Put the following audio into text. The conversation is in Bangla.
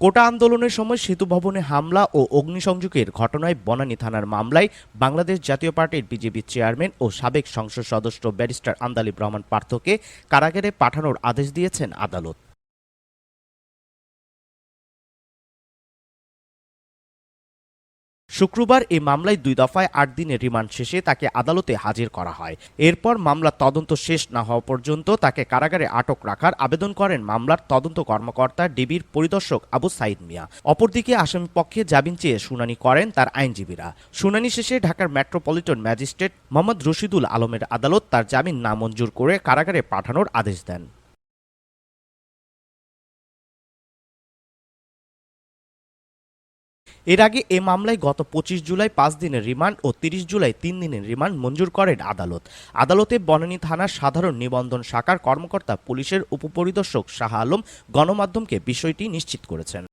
কোটা আন্দোলনের সময় সেতু ভবনে হামলা ও অগ্নিসংযোগের ঘটনায় বনানী থানার মামলায় বাংলাদেশ জাতীয় পার্টির বিজেপি চেয়ারম্যান ও সাবেক সংসদ সদস্য ব্যারিস্টার আন্দালিব রহমান পার্থকে কারাগারে পাঠানোর আদেশ দিয়েছেন আদালত। শুক্রবার এই মামলায় দুই দফায় আট দিনের রিমান্ড শেষে তাকে আদালতে হাজির করা হয়। এরপর মামলার তদন্ত শেষ না হওয়া পর্যন্ত তাকে কারাগারে আটক রাখার আবেদন করেন মামলার তদন্ত কর্মকর্তা ডিবির পরিদর্শক আবু সাইদ মিয়া। অপরদিকে আসামি পক্ষে জামিন চেয়ে শুনানি করেন তার আইনজীবীরা। শুনানি শেষে ঢাকার মেট্রোপলিটন ম্যাজিস্ট্রেট মোহাম্মদ রশিদুল আলমের আদালত তার জামিন নামঞ্জুর করে কারাগারে পাঠানোর আদেশ দেন। এর আগে এ মামলায় গত পঁচিশ জুলাই পাঁচ দিনের রিমান্ড ও তিরিশ জুলাই তিন দিনের রিমান্ড মঞ্জুর করেন আদালত। আদালতে বনানী থানার সাধারণ নিবন্ধন শাখার কর্মকর্তা পুলিশের উপপরিদর্শক শাহ আলম গণমাধ্যমকে বিষয়টি নিশ্চিত করেছেন।